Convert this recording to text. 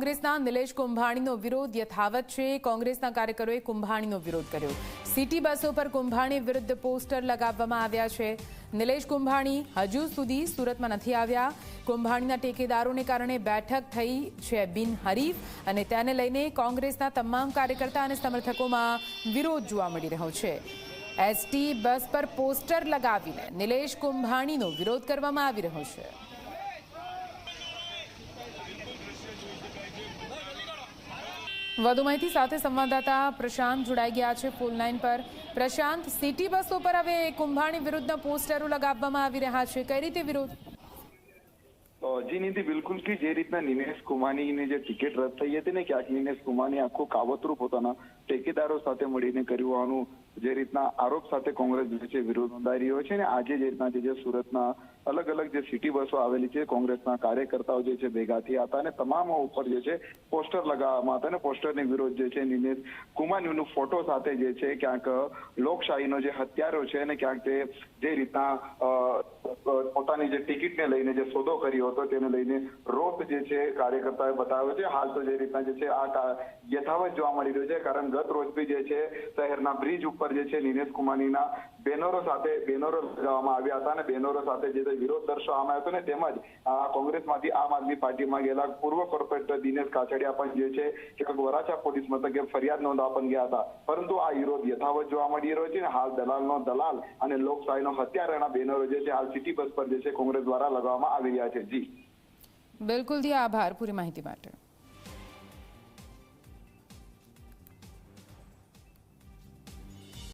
કોંગ્રેસના નિલેશ કુંભાણીનો વિરોધ યથાવત છે. કોંગ્રેસના કાર્યકરોએ કુંભાણીનો વિરોધ કર્યો. સિટી બસો પર કુંભાણી વિરુદ્ધ પોસ્ટર લગાવવામાં આવ્યા છે. નિલેશ કુંભાણી હજુ સુધી સુરતમાં નથી આવ્યા. કુંભાણીના ટેકેદારોને કારણે બેઠક થઈ છે બિનહરીફ અને તેને લઈને કોંગ્રેસના તમામ કાર્યકર્તા અને સમર્થકોમાં વિરોધ જોવા મળી રહ્યો છે. એસટી બસ પર પોસ્ટર લગાવીને નિલેશ કુંભાણીનો વિરોધ કરવામાં આવી રહ્યો છે. વધુ માહિતી સાથે સંવાદદાતા પ્રશાંત જોડાઈ ગયા છે ફોન લાઈન પર. પ્રશાંત, સિટી બસો પર હવે કુંભાણી વિરુદ્ધના પોસ્ટરો લગાવવામાં આવી રહ્યા છે. કઈ રીતે વિરોધ અ, જી નીતિ બિલકુલ કે જે રીતના નિનેશ કુમાનીની જે ટિકિટ રદ થઈ હતી ને ક્યાંક નિનેશ કુમાની આખું કાવતરું પોતાના ટેકેદારો સાથે મળીને કર્યું હોવાનું જે રીતના આરોપ સાથે કોંગ્રેસ જે વિરોધ નોંધાઈ રહ્યો છે ને આજે જે રીતના જે સુરતના અલગ અલગ જે સિટી બસો આવેલી છે કોંગ્રેસના કાર્યકર્તાઓ જે છે ભેગા થયા હતા અને તમામ ઉપર જે છે પોસ્ટર લગાવવામાં હતા અને પોસ્ટરની વિરોધ જે છે નિનેશ કુમાણીનું ફોટો સાથે જે છે ક્યાંક લોકશાહીનો જે હત્યારો છે અને ક્યાંક તે જે રીતના પોતાની જે ટિકિટને લઈને જે સોદો કર્યો હતો તેને લઈને રોષ જે છે કાર્યકર્તાએ બતાવ્યો છે. હાલ તો જે રીતના જે છે આ યથાવત જોવા મળી રહ્યો છે. કારણ ગત રોજ જે છે શહેરના બ્રિજ ઉપર જે છે નિનેશ કુમાણીના બેનરો સાથે બેનરો લગાવવામાં આવ્યા હતા અને બેનરો સાથે જે વિરોધ દર્શાવવામાં આવ્યો હતો ને તેમજ કોંગ્રેસમાંથી આમ આદમી પાર્ટીમાં ગયેલા પૂર્વ કોર્પોરેટર દિનેશ કાછડિયા પણ જે છે ક્યાંક વરાછા પોલીસ મથકે ફરિયાદ નોંધવા પણ ગયા હતા. પરંતુ આ વિરોધ યથાવત જોવા મળી રહ્યો છે હાલ દલાલનો દલાલ અને લોકશાહીનો હત્યારાના બેનરો જે છે હાલ સિટી બસ પર જે છે કોંગ્રેસ દ્વારા લગાવવામાં આવી રહ્યા છે. જી. બિલકુલ જી આભાર પૂરી માહિતી માટે.